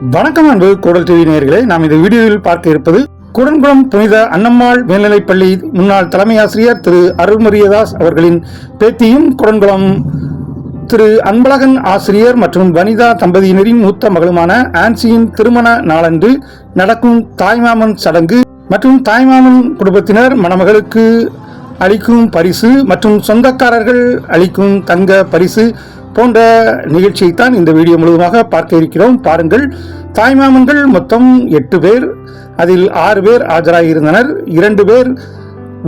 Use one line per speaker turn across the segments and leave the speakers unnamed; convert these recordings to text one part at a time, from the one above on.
வணக்கம் அன்பு கூடல் டிவி நேயர்களே நாம் இந்த வீடியோவில் பார்க்க இருப்பது குடன்குளம் புனித அன்னம்மாள் மேல்நிலைப்பள்ளி முன்னாள் தலைமை ஆசிரியர் திரு அருள்முரியதாஸ் அவர்களின் பேத்தியும் குடன்குளம் திரு அன்பழகன் ஆசிரியர் மற்றும் வனிதா தம்பதியினரின் மூத்த மகளுமான ஆன்சியின் திருமண நாளன்று நடக்கும் தாய்மாமன் சடங்கு மற்றும் தாய்மாமன் குடும்பத்தினர் மணமகளுக்கு அளிக்கும் பரிசு மற்றும் சொந்தக்காரர்கள் அளிக்கும் தங்க பரிசு போன்ற நிகழ்ச்சியைத்தான் இந்த வீடியோ முழுவதுமாக பார்க்க இருக்கிறோம். பாருங்கள் தாய்மாமன்கள் மொத்தம் எட்டு பேர் அதில் ஆறு பேர் ஆஜராகியிருந்தனர் இரண்டு பேர்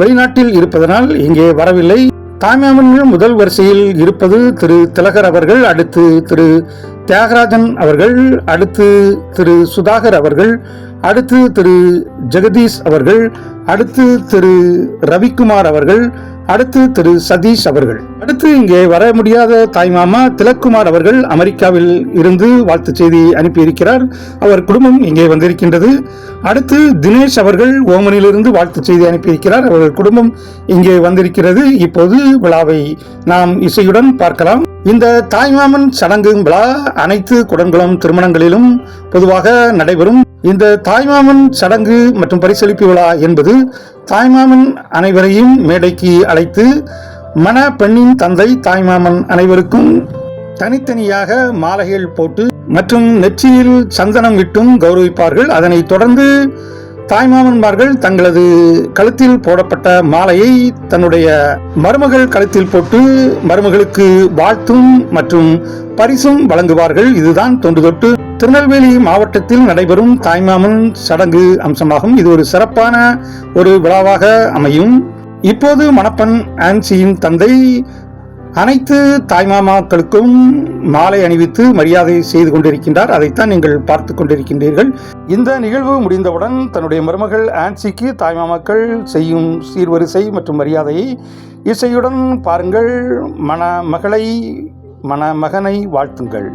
வெளிநாட்டில் இருப்பதனால் இங்கே வரவில்லை. தாய்மாமன்கள் முதல் வரிசையில் இருப்பது திரு திலகர் அவர்கள் அடுத்து திரு தியாகராஜன் அவர்கள் அடுத்து திரு சுதாகர் அவர்கள் அடுத்து திரு ஜெகதீஷ் அவர்கள் அடுத்து திரு ரவிக்குமார் அவர்கள் அடுத்து திரு சதீஷ் அவர்கள். அடுத்து இங்கே வர முடியாத தாய்மாமா திலக்குமார் அவர்கள் அமெரிக்காவில் இருந்து வாழ்த்து செய்தி அனுப்பியிருக்கிறார். அவர் குடும்பம் இங்கே வந்திருக்கின்றது. அடுத்து தினேஷ் அவர்கள் ஓமனிலிருந்து வாழ்த்து செய்தி அனுப்பியிருக்கிறார். அவர்கள் குடும்பம் இங்கே வந்திருக்கிறது. இப்போது விழாவை நாம் இசையுடன் பார்க்கலாம். இந்த தாய்மாமன் சடங்கு விழா அனைத்து குடன்குளம் திருமணங்களிலும் பொதுவாக நடைபெறும். இந்த தாய்மாமன் சடங்கு மற்றும் பரிசளிப்பு விழா என்பது தாய்மாமன் அனைவரையும் மேடைக்கு அழைத்து மண பெண்ணின் தந்தை தாய்மாமன் அனைவருக்கும் தனித்தனியாக மாலைகள் போட்டு மற்றும் நெற்றியில் சந்தனம் விட்டும் கௌரவிப்பார்கள். அதனைத் தொடர்ந்து தாய்மாமன்மார்கள் தங்களது கழுத்தில் போடப்பட்ட மாலையை தன்னுடைய மருமகள் கழுத்தில் போட்டு மருமகளுக்கு வாழ்த்தும் மற்றும் பரிசும் வழங்குவார்கள். இதுதான் தொன்று தொட்டு. திருநெல்வேலி மாவட்டத்தில் நடைபெறும் தாய்மாமன் சடங்கு அம்சமாகும். இது ஒரு சிறப்பான ஒரு விழாவாக அமையும். இப்போது மணப்பன் ஆன்சியின் தந்தை அனைத்து தாய்மாமாக்களுக்கும் மாலை அணிவித்து மரியாதை செய்து கொண்டிருக்கின்றார். அதைத்தான் நீங்கள் பார்த்து கொண்டிருக்கின்றீர்கள். இந்த நிகழ்வு முடிந்தவுடன் தன்னுடைய மருமகள் ஆன்சிக்கு தாய்மாமாக்கள் செய்யும் சீர்வரிசை மற்றும் மரியாதையை இசையுடன் பாருங்கள். மணமகளை மணமகனை வாழ்த்துங்கள்.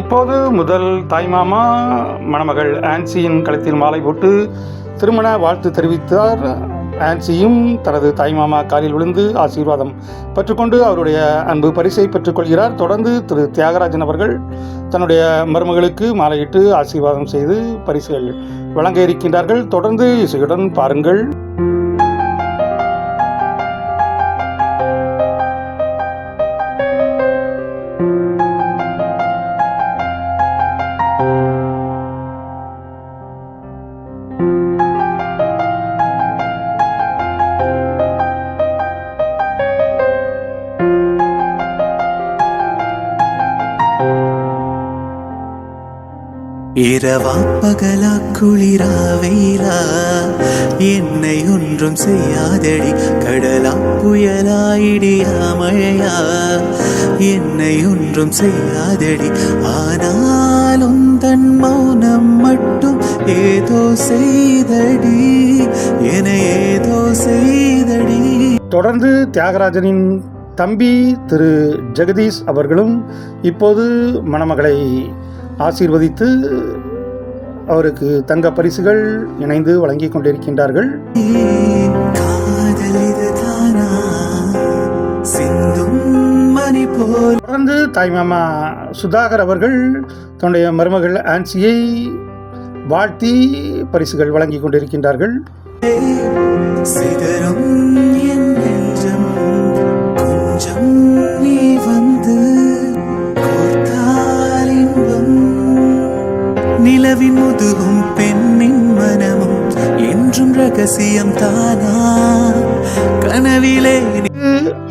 இப்போது முதல் தாய்மாமா மணமகள் ஆன்சியின் கழுத்தில் மாலை போட்டு திருமண வாழ்த்து தெரிவித்தார். ஆன்சியும் தனது தாய்மாமா காலில் விழுந்து ஆசீர்வாதம் பெற்றுக்கொண்டு அவருடைய அன்பு பரிசை பெற்றுக்கொள்கிறார் தொடர்ந்து திரு தியாகராஜன் அவர்கள் தன்னுடைய மருமகளுக்கு மாலையிட்டு ஆசீர்வாதம் செய்து பரிசுகள் வழங்க இருக்கின்றார்கள். தொடர்ந்து இசையுடன் பாருங்கள்.
இரவா பகலா குளிரா வெயிலா? என்னை ஒன்றும் செய்யாதடி கடலா புயலா இடியா மழையா? என்னை ஒன்றும் செய்யாதடி ஆனாலும் தன் மௌனம் மட்டும் ஏதோ செய்தடி என ஏதோ செய்தடி.
தொடர்ந்து தியாகராஜனின் தம்பி திரு ஜெகதீஷ் அவர்களும் இப்போது மணமகளை ஆசீர்வதித்து அவருக்கு தங்க பரிசுகள் இணைந்து வழங்கிக் கொண்டிருக்கின்றார்கள். தொடர்ந்து தாய்மாமா சுதாகர் அவர்கள் தன்னுடைய மருமகள் ஆன்சியை வாழ்த்தி பரிசுகள் வழங்கிக் கொண்டிருக்கின்றார்கள்.
சிதறும்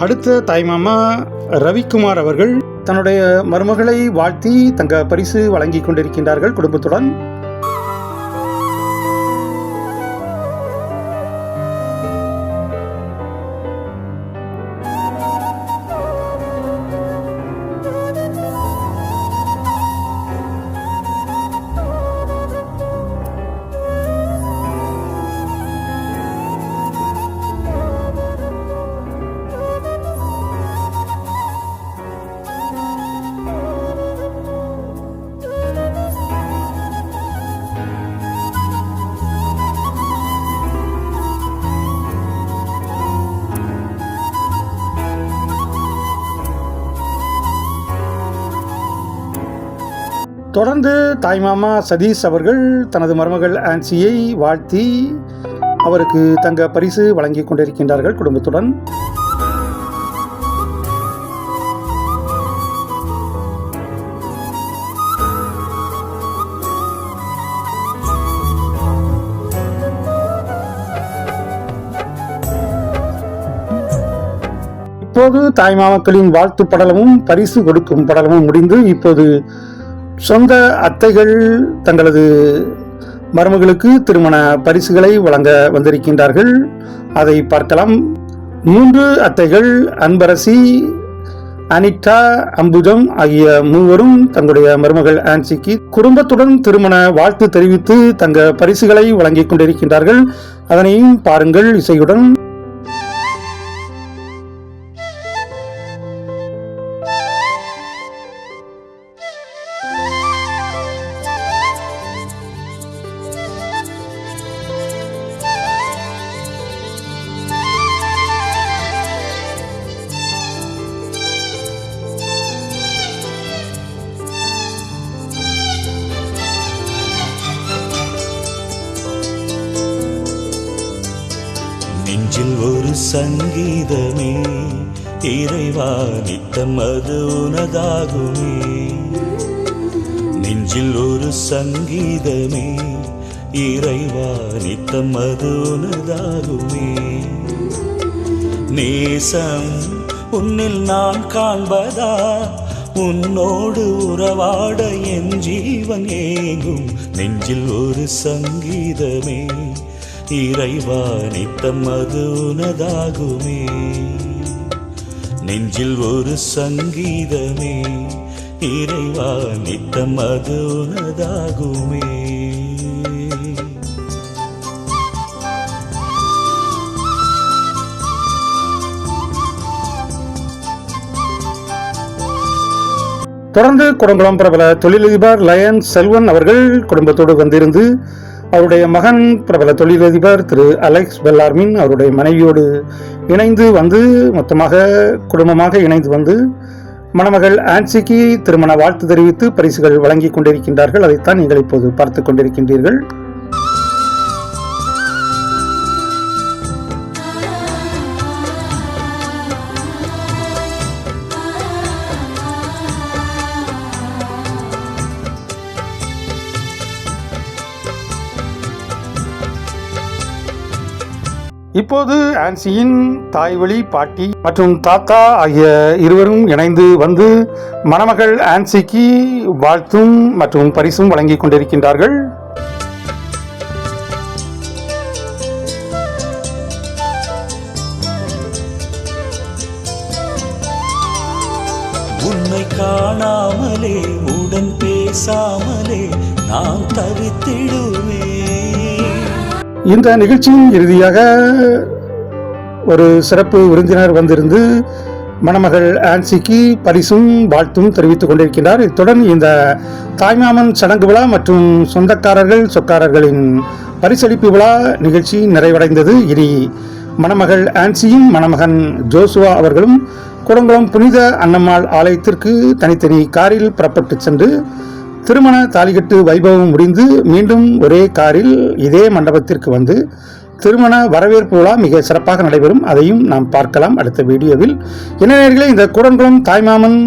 அடுத்த தாய்மாமா ரவிக்குமார் அவர்கள் தன்னுடைய மருமகளை வாழ்த்தி தங்க பரிசு வழங்கி கொண்டிருக்கின்றார்கள் குடும்பத்துடன். தொடர்ந்து தாய்மாமா சதீஷ் அவர்கள் தனது மருமகள் ஆன்சியை வாழ்த்தி அவருக்கு தங்க பரிசு வழங்கி கொண்டிருக்கின்றார்கள் குடும்பத்துடன். இப்போது தாய்மாமக்களின் வாழ்த்து படலமும் பரிசு கொடுக்கும் படலமும் முடிந்து இப்போது சொந்த அத்தைகள் தங்களது மருமகளுக்கு திருமண பரிசுகளை வழங்க வந்திருக்கின்றார்கள். அதை பார்க்கலாம். மூன்று அத்தைகள் அன்பரசி அனிட்டா அம்புஜம் ஆகிய மூவரும் தங்களுடைய மருமகள் ஆன்சிக்கு குடும்பத்துடன் திருமண வாழ்த்து தெரிவித்து தங்க பரிசுகளை வழங்கிக் கொண்டிருக்கின்றார்கள். அதனையும் பாருங்கள் இசையுடன்.
சங்கீதமே இறைவா நித்தம் அது உனதாகுமே. நெஞ்சில் ஒரு சங்கீதமே இறைவா நித்தம் அது உனதாகுமே. நேசம் உன்னில் நான் காண்பதா? உன்னோடு உறவாட என் ஜீவன் ஏங்கும். நெஞ்சில் ஒரு சங்கீதமே இறைவா நித்தம் அது உனதாகுமே. நெஞ்சில் ஒரு சங்கீதமே இறைவா நித்தம் அது உனதாகுமே.
தொடர்ந்து குடங்குளம் பிரபல தொழிலதிபர் லயன் செல்வன் அவர்கள் குடும்பத்தோடு வந்திருந்து அவருடைய மகன் பிரபல தொழிலதிபர் திரு அலெக்ஸ் பெல்லார்மின் அவருடைய மனைவியோடு இணைந்து வந்து மொத்தமாக குடும்பமாக இணைந்து வந்து மணமகள் ஆன்சிக்கு திருமண வாழ்த்து தெரிவித்து பரிசுகள் வழங்கிக் கொண்டிருக்கின்றார்கள். அதைத்தான் நீங்கள் இப்போது பார்த்து கொண்டிருக்கின்றீர்கள். இப்போது ஆன்சியின் தாய்வழி பாட்டி மற்றும் தாத்தா ஆகிய இருவரும் இணைந்து வந்து மணமகள் ஆன்சிக்கு வாழ்த்தும் மற்றும் பரிசும் வழங்கிக் கொண்டிருக்கின்றார்கள்.
உன்னை காணாமலே உடன் பேசாமலே நான் தவித்திடுவேன்.
இந்த நிகழ்ச்சியின் இறுதியாக ஒரு சிறப்பு விருந்தினர் வந்திருந்து மணமகள் ஆன்சிக்கு பரிசும் வாழ்த்தும் தெரிவித்துக் கொண்டிருக்கின்றார். இத்துடன் இந்த தாய்மாமன் சடங்கு விழா மற்றும் சொந்தக்காரர்கள் சொக்காரர்களின் பரிசளிப்பு விழா நிகழ்ச்சி நிறைவடைந்தது. இனி மணமகள் ஆன்சியும் மணமகன் ஜோசுவா அவர்களும் குடங்குளம் புனித அன்னம்மாள் ஆலயத்திற்கு தனித்தனி காரில் புறப்பட்டு சென்று திருமண தாலிகட்டு வைபவம் முடிந்து மீண்டும் ஒரே காரில் இதே மண்டபத்திற்கு வந்து திருமண வரவேற்பு விழா மிக சிறப்பாக நடைபெறும். அதையும் நாம் பார்க்கலாம் அடுத்த வீடியோவில். என்ன இந்த குடன்றம் தாய்மாமன்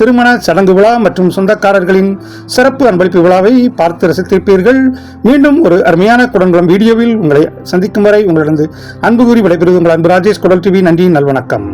திருமண சடங்கு விழா மற்றும் சொந்தக்காரர்களின் சிறப்பு அன்பளிப்பு விழாவை பார்த்து ரசித்திருப்பீர்கள். மீண்டும் ஒரு அருமையான குடன்குளம் வீடியோவில் உங்களை சந்திக்கும் வரை உங்களிடம் அன்பு கூறி விடைபெறுவது உங்கள் அன்பு ராஜேஷ் குடல் டிவி. நன்றி நல்வணக்கம்.